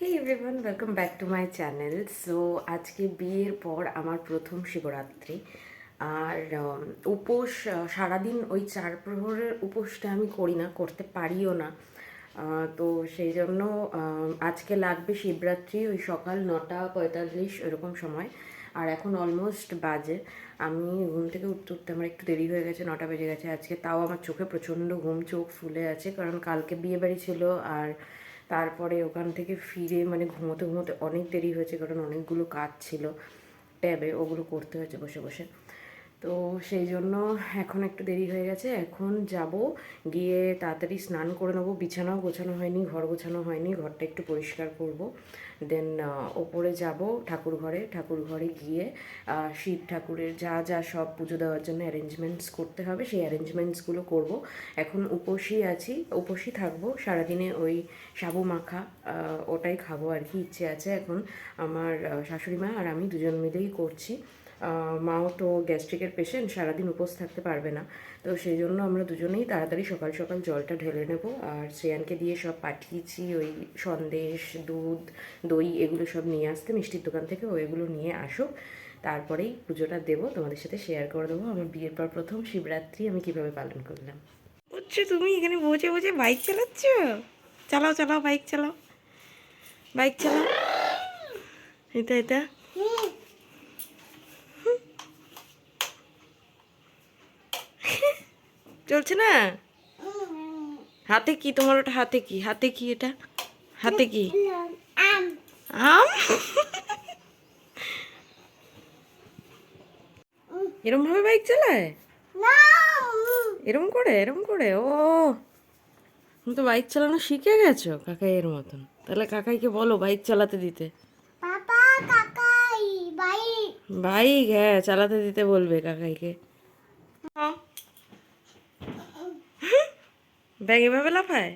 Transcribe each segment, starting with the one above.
Hey everyone welcome back to my channel so আজকে বিয়ের পর আমার প্রথম শিবরাত্রি। আর উপোস সারাদিন ওই চার প্রহরের উপোসটা আমি করি না, করতে পারিও না। তো সেই জন্য আজকে লাগবে শিবরাত্রি ওই সকাল নটা পঁয়তাল্লিশ এরকম সময়। আর এখন অলমোস্ট বাজে। আমি ঘুম থেকে উঠতে উঠতে আমার একটু দেরি হয়ে গেছে, নটা বেজে গেছে। আজকে তাও আমার চোখে প্রচণ্ড ঘুম, চোখ ফুলে আছে। কারণ কালকে বিয়ে বাড়ি ছিল আর তারপরে ওখান থেকে ফিরে মানে ঘুমোতে ঘুমোতে অনেক দেরি হয়েছে কারণ অনেকগুলো কাজ ছিল। ট্যাবে ওগুলো করতে হয়েছে বসে বসে। তো সেই জন্য এখন একটু দেরি হয়ে গেছে। এখন যাব, গিয়ে তাড়াতাড়ি স্নান করে নেব। বিছানাও গোছানো হয়নি, ঘর গোছানো হয়নি, ঘরটা একটু পরিষ্কার করব। দেন ওপরে যাব ঠাকুর ঘরে। ঠাকুর ঘরে গিয়ে শিব ঠাকুরের যা যা সব পুজো দেওয়ার জন্য অ্যারেঞ্জমেন্টস করতে হবে, সেই অ্যারেঞ্জমেন্টসগুলো করব। এখন উপসী আছি, উপসী থাকব। সারাদিনে ওই সাবু মাখা ওটাই খাব আর কি, ইচ্ছে আছে এখন। আমার শাশুড়ি মা আর আমি দুজন মিলেই করছি। মাও তো গ্যাস্ট্রিকের পেশেন্ট সারাদিন উপোস থাকতে পারবে না। তো সেই জন্য আমরা দুজনেই তাড়াতাড়ি সকাল সকাল জলটা ঢেলে নেব আর শ্রেয়ানকে দিয়ে সব পাঠিয়েছি ওই সন্দেশ, দুধ, দই এগুলো সব নিয়ে আসতে। মিষ্টির দোকান থেকে ও এগুলো নিয়ে আসুক। তারপরেই পুজোটা দেবো, তোমাদের সাথে শেয়ার করে দেবো। আমার বিয়ের পর প্রথম শিবরাত্রি আমি কীভাবে পালন করলাম। বুঝছ তুমি? এখানে বসে বসে বাইক চালাচ্ছ? চালাও চালাও বাইক চালাও। বাইক চালাও। এটা এটা। চলছে না? হাতে কি তোমার ওটা? হাতে কি? হাতে কি এটা? হাতে কি? আম। এরম ভাবে বাইক চালায়? এরম করে এরম করে? ও। তুমি তো বাইক চালানো শিখে গেছো কাকাই এর মতন। তাহলে কাকাইকে বলো বাইক চালাতে দিতে। বাইক হ্যাঁ চালাতে দিতে বলবে কাকাইকে। ব্যাগ এভাবে লাফায়?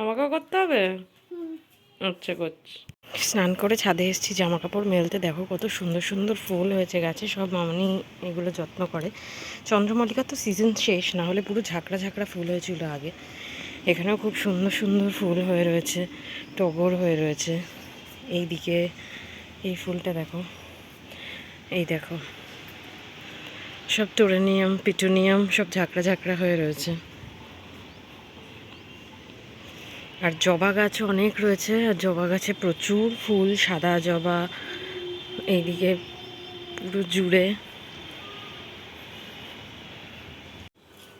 আমাকেও করতে হবে? আচ্ছা করছি। স্নান করে ছাদে এসেছি জামা কাপড় মেলতে। দেখো কত সুন্দর সুন্দর ফুল হয়েছে গাছে সব মামনি এগুলো যত্ন করে। চন্দ্রমল্লিকার তো সিজন শেষ না হলে পুরো ঝাঁকড়া ঝাঁকড়া ফুল হয়েছিল আগে। এখানেও খুব সুন্দর সুন্দর ফুল হয়ে রয়েছে টগর হয়ে রয়েছে। এই দিকে এই ফুলটা দেখো এই দেখো। সব টোরেনিয়াম, পিটুনিয়াম সব ঝাঁকড়া ঝাঁকড়া হয়ে রয়েছে। আর জবা গাছ অনেক রয়েছে, আর জবা গাছে প্রচুর ফুল, সাদা জবা, এইদিকে পুরো জুড়ে।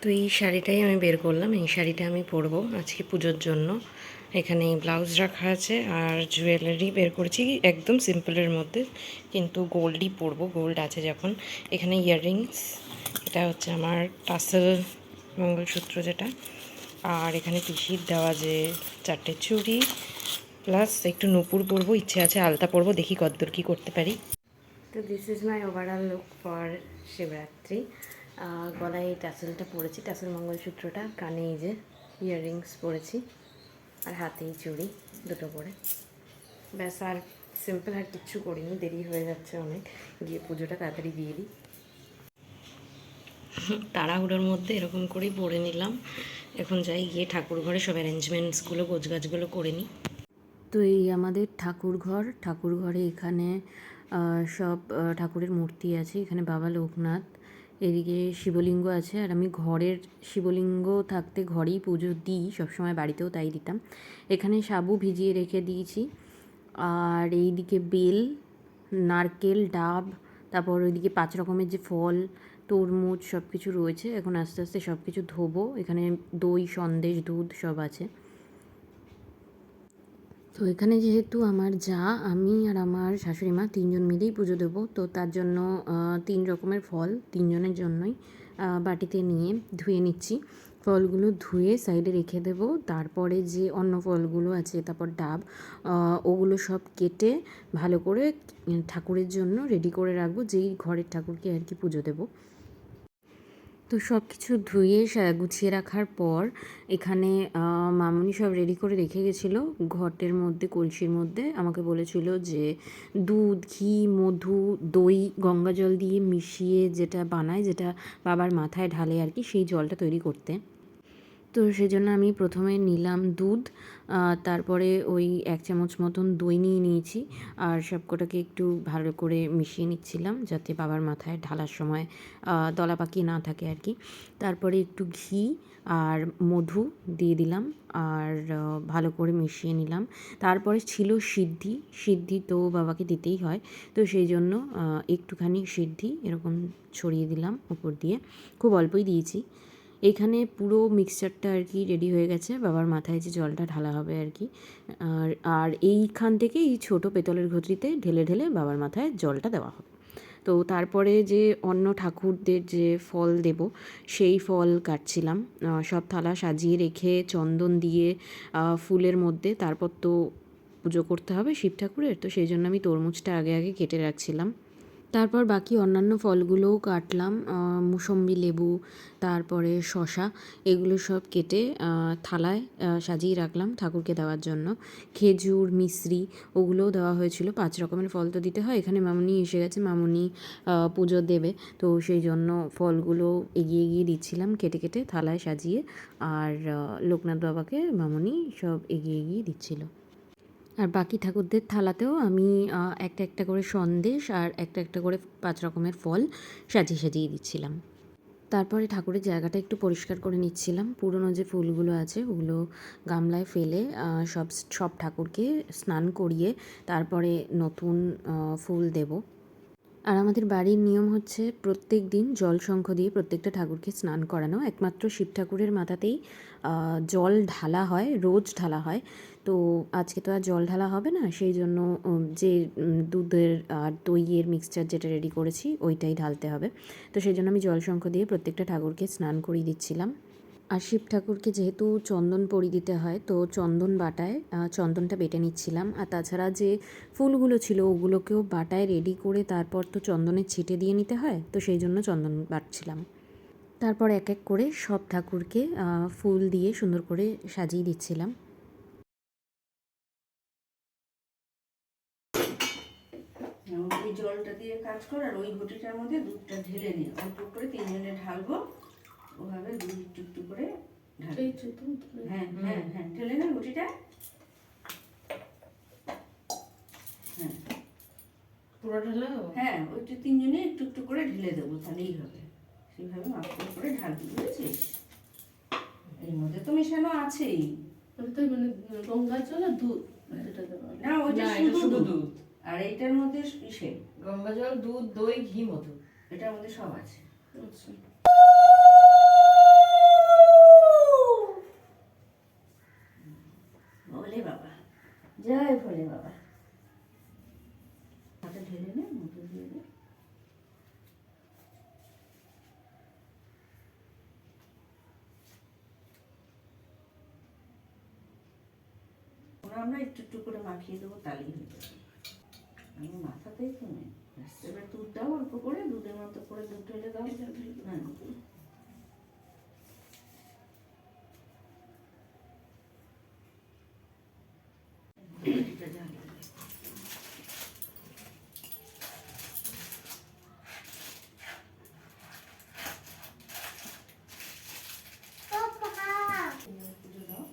তো এই শাড়িটাই আমি বের করলাম, এই শাড়িটা আমি পরবো আজকে পুজোর জন্য। এখানে ব্লাউজ রাখা আছে আর জুয়েলারি বের করেছি একদম সিম্পলের মধ্যে, কিন্তু গোল্ডই পরবো, গোল্ড আছে যখন। এখানে ইয়াররিংস, এটা হচ্ছে আমার টাসেল মঙ্গলসূত্র যেটা। আর এখানে পিসির দেওয়া যে চারটে চুড়ি, প্লাস একটু নুপুর পরবো, ইচ্ছে আছে আলতা পরবো, দেখি কতদূর কী করতে পারি। তো this is my overall look for Shivaratri. গলায় এই টাসেলটা পরেছি, টাসেল মঙ্গলসূত্রটা, কানে এই যে ইয়াররিংস পরেছি। আর হাতেই চুড়ি দুটো করে ব্যাস, আর সিম্পল আর কিচ্ছু করিনি, দেরি হয়ে যাচ্ছে অনেক। গিয়ে পুজোটা তাড়াতাড়ি দিয়ে দিই। তাড়াহুড়োর মধ্যে এরকম করেই পরে নিলাম। এখন যাই গিয়ে ঠাকুর ঘরে সব অ্যারেঞ্জমেন্টসগুলো গোছগাছগুলো করে নিই। তো এই আমাদের ঠাকুর ঘর, ঠাকুর ঘরে এখানে সব ঠাকুরের মূর্তি আছে। এখানে বাবা লোকনাথ এদিকে শিবলিঙ্গ আছে আর আমি ঘরের শিবলিঙ্গ থাকতে ঘরেই পুজো দিই, সবসময় বাড়িতেও তাই দিতাম। এখানে সাবু ভিজিয়ে রেখে দিয়েছি। আর এইদিকে বেল, নারকেল, ডাব, তারপর ওইদিকে পাঁচ রকমের যে ফল, তরমুজ সব কিছু রয়েছে। এখন আস্তে আস্তে সব কিছু ধোবো। এখানে দই, সন্দেশ, দুধ সব আছে। তো এখানে যেহেতু আমার যা, আমি আর আমার শাশুড়ি মা তিনজন মিলেই পুজো দেবো, তো তার জন্য তিন রকমের ফল, তিনজনের জন্যই বাটিতে নিয়ে ধুয়ে নিচ্ছি। ফলগুলো ধুয়ে সাইডে রেখে দেব, তারপরে যে অন্য ফলগুলো আছে, তারপর ডাব ওগুলো সব কেটে ভালো করে ঠাকুরের জন্য রেডি করে রাখব, যেই ঘরের ঠাকুরকে আর কি পুজো দেবো। তো সব কিছু ধুয়ে গুছিয়ে রাখার পর এখানে মামনি সব রেডি করে রেখে গেছিল। ঘটের মধ্যে, কলসির মধ্যে আমাকে বলেছিল যে, দুধ, ঘি, মধু, দই, গঙ্গা জল দিয়ে মিশিয়ে যেটা বানায়, যেটা বাবার মাথায় ঢালে আর কি, সেই জলটা তৈরি করতে। তো সেই জন্য আমি প্রথমে নিলাম দুধ তারপরে ওই এক চামচ মতন দই নিয়ে নিয়েছি। আর সবকটাকে একটু ভালো করে মিশিয়ে নিচ্ছিলাম যাতে বাবার মাথায় ঢালার সময় দলা পাকিয়ে না থাকে আর কি। তারপরে একটু ঘি আর মধু দিয়ে দিলাম আর ভালো করে মিশিয়ে নিলাম। তারপরে ছিল সিদ্ধি সিদ্ধি তো বাবাকে দিতেই হয়। তো সেই জন্য একটুখানি সিদ্ধি এরকম ছড়িয়ে দিলাম উপর দিয়ে। খুব অল্পই দিয়েছি। এখানে পুরো মিক্সচারটা আর কি রেডি হয়ে গেছে। বাবার মাথায় যে জলটা ঢালা হবে আর কি আর আর এইখান থেকে এই ছোটো পেতলের ঘটিতে ঢেলে ঢেলে বাবার মাথায় জলটা দেওয়া হবে। তো তারপরে যে অন্য ঠাকুরদের যে ফল দেব, সেই ফল কাটছিলাম। সব থালা সাজিয়ে রেখে চন্দন দিয়ে ফুলের মধ্যে তারপর তো পুজো করতে হবে শিব ঠাকুরের। তো সেই জন্য আমি তরমুজটা আগে আগে কেটে রাখছিলাম। তারপর বাকি অন্যান্য ফলগুলোও কাটলাম মুসম্বি লেবু, তারপরে শশা এগুলো সব কেটে থালায় সাজিয়ে রাখলাম ঠাকুরকে দেওয়ার জন্য। খেজুর মিশ্রি ওগুলোও দেওয়া হয়েছিল। পাঁচ রকমের ফল তো দিতে হয়। এখানে মামুনি এসে গেছে, মামুনি পুজো দেবে। তো সেই জন্য ফলগুলো এগিয়ে এগিয়ে দিচ্ছিলাম কেটে কেটে থালায় সাজিয়ে। আর লোকনাথ বাবাকে মামুনি সব এগিয়ে এগিয়ে দিচ্ছিল। আর বাকি ঠাকুরদের থালাতেও আমি একটা একটা করে সন্দেশ আর একটা একটা করে পাঁচ রকমের ফল সাজিয়ে সাজিয়ে দিচ্ছিলাম। তারপরে ঠাকুরের জায়গাটা একটু পরিষ্কার করে নিচ্ছিলাম। পুরনো যে ফুলগুলো আছে, ওগুলো গামলায় ফেলে সব সব ঠাকুরকে স্নান করিয়ে তারপরে নতুন ফুল দেব। আর আমাদের বাড়ির নিয়ম হচ্ছে প্রত্যেক দিন জল শঙ্খ দিয়ে প্রত্যেকটা ঠাকুরকে স্নান করানো। একমাত্র শিব ঠাকুরের মাথাতেই জল ঢালা হয়, রোজ ঢালা হয়। তো আজকে তো আর জল ঢালা হবে না, সেই জন্য যে দুধের আর দইয়ের মিক্সচার যেটা রেডি করেছি, ওইটাই ঢালতে হবে। তো সেই জন্য আমি জল শঙ্খ দিয়ে প্রত্যেকটা ঠাকুরকে স্নান করিয়ে দিচ্ছিলাম। আর শিব ঠাকুরকে যেহেতু চন্দন পরি দিতে হয়, তো চন্দন বাটায় চন্দনটা বেটে নিচ্ছিলাম। আর তাছাড়া যে ফুলগুলো ছিল, ওগুলোকেও বাটায় রেডি করে তারপর তো চন্দনের ছিটে দিয়ে নিতে হয়, তো সেই জন্য চন্দন বাটছিলাম। তারপর এক এক করে সব ঠাকুরকে ফুল দিয়ে সুন্দর করে সাজিয়ে দিচ্ছিলাম। জলটা দিয়ে কাজ ওই ঘটিটার মধ্যে দুধটা ঢেলে অল্প করে তিনজনে ঢালবো। ওভাবে দুধ একটু একটু করে হ্যাঁ হ্যাঁ হ্যাঁ ঢেলে নে ঘটিটা হ্যাঁ। পুরো ঢালা হ্যাঁ ওইটা তিনজনে একটু একটু করে ঢেলে দেবো তাহলেই হবে। সেইভাবে মাপ করে করে ঢালবি বুঝেছিস? এর মধ্যে তো মেশানো আছেই। মানে গঙ্গা জল আর দুধ না ওইটা শুধু দুধ। আর এইটার মধ্যে ইসে গঙ্গা জল দুধ দই ঘি মধু। এটার মধ্যে সব আছে। আচ্ছা। জয় ভোলে বাবা। হাতে ঢেলে নে মুখে দিয়ে ওরা আমরা একটু একটু করে মাখিয়ে দেবো তালি হয়ে যাবে। আমি মাথাতেই তো নেই এবার দুধ দাও অল্প করে দুধের মতো করে দুধ ঢেলে দাও। হ্যাঁ এটা ঢালে দে। পাপা পুজো দাও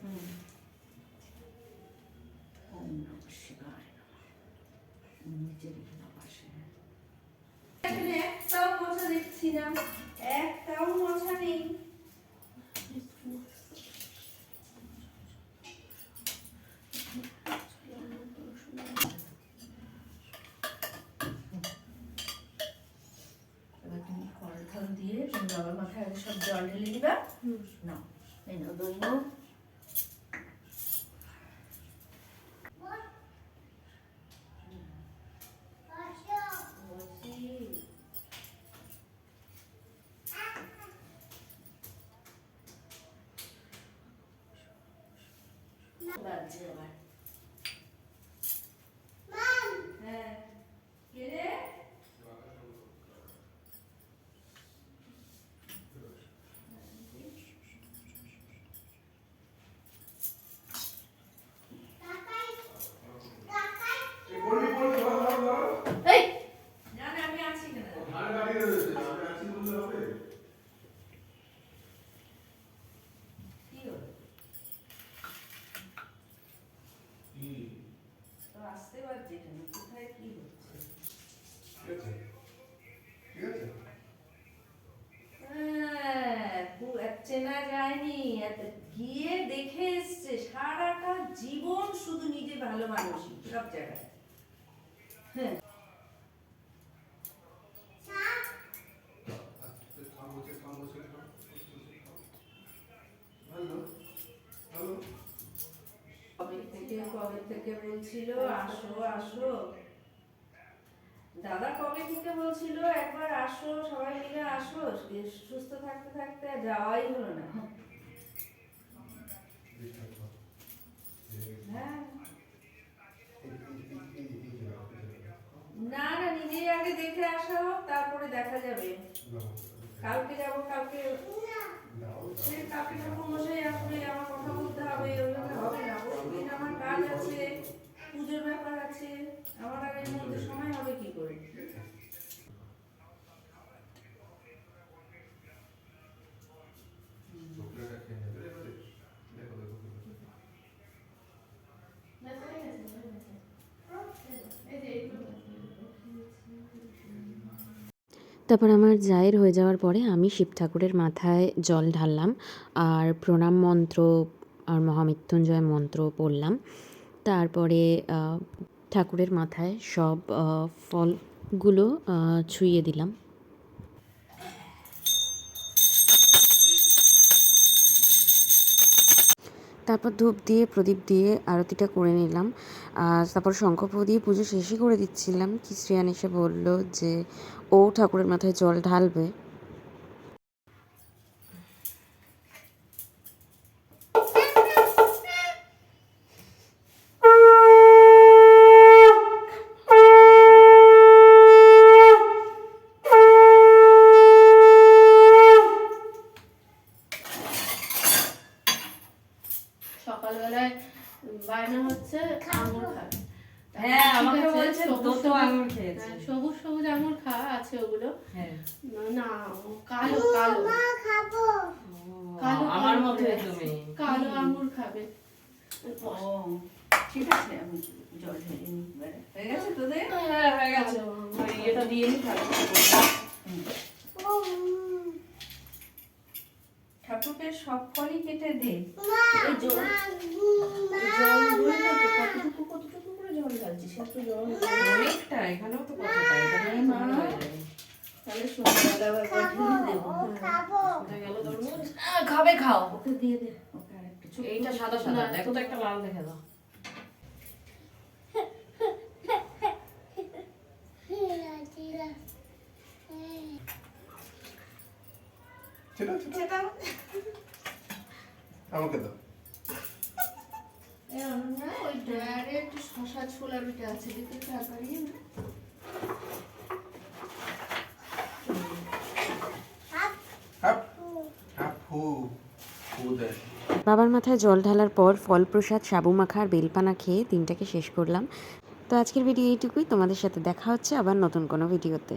হুম। ওম নমঃ শিবায় নমঃ। নিচে রেখে দাও পাশে। এখানে একটাও মশা দেখছি না একটাও মশা নেই এবার তুমি ফল টল দিয়ে তুমি বাবার মাথায় আগে সব জল ঢেলে দিবা নাও এই নাও দই নাও বলছি বাজছে আবার হ্যাঁ বেলা যায়নি। গিয়ে দেখে এসছে সারাটা জীবন শুধু নিজে ভালো মানুষ সব জায়গায়। হ্যাঁ। কবে থেকে বলছিল আসো আসো। দাদা কবে থেকে বলছিল, একবার আসো, সবাই মিলে আসো সুস্থ থাকতে থাকতে যাওয়াই হলো না। হ্যাঁ। না না, নিজেই আগে দেখে আসা হোক, তারপরে দেখা যাবে। কালকে যাব, কালকে সে কালকে মশাই আসবে, আমার কথা বলতে হবে হবে না আমার কাজ আছে। ব্যাপার আছে, আমার আর এর মধ্যে সময় হবে কি করে? তারপর আমার জায়ের হয়ে যাওয়ার পরে আমি শিব ঠাকুরের মাথায় জল ঢাললাম আর প্রণাম মন্ত্র আর মহামৃত্যুঞ্জয় মন্ত্র পড়লাম। তারপরে ঠাকুরের মাথায় সব ফলগুলো ছুঁয়ে দিলাম। তারপর ধূপ দিয়ে, প্রদীপ দিয়ে আরতিটা করে নিলাম। তারপর শঙ্খপ্র দিয়ে পুজো শেষই করে দিচ্ছিলাম। কি শ্রেয়ান এসে বলল যে, ও ঠাকুরের মাথায় জল ঢালবে। আছে ওগুলো। হ্যাঁ। না কালো কালো। খাব। কালো আমার আঙুর খাবে। তুমি। কালো আঙুর খাবে। ঠিক আছে আমি জল ঢেলে নিই হয়ে গেছে তোদের? হ্যাঁ হয়ে গেছে। কালো আঙুর। ওই এটা দিয়ে নি ঠাকুরকে সব ফলই কেটে দে। জল। কতটুকু করে জল ঢালছিস? সে তো জল। অনেকটা এখানেও তো কতটা এটা দিয়ে মা। তোমার হয়ে যাবে তাহলে ঢেলে দেবো খাব খাও। ওকে দিয়ে দে এইটা সাদা সাদা দেখো তো একটা লাল দেখে দাও। ছেটা আমাকে দাও। অনন্যা, ওই ড্রয়ারে একটু শশা ছোলা আছে দেখতে তাড়াতাড়ি না হাত হাপ ফু। হাপ হু হু দেয় বাবার মাথায় জল ঢালার পর ফল প্রসাদ সাবু মাখা আর বেলপানা খেয়ে দিনটাকে শেষ করলাম। তো আজকের ভিডিও এইটুকুই। তোমাদের সাথে দেখা হচ্ছে আবার নতুন কোনো ভিডিওতে।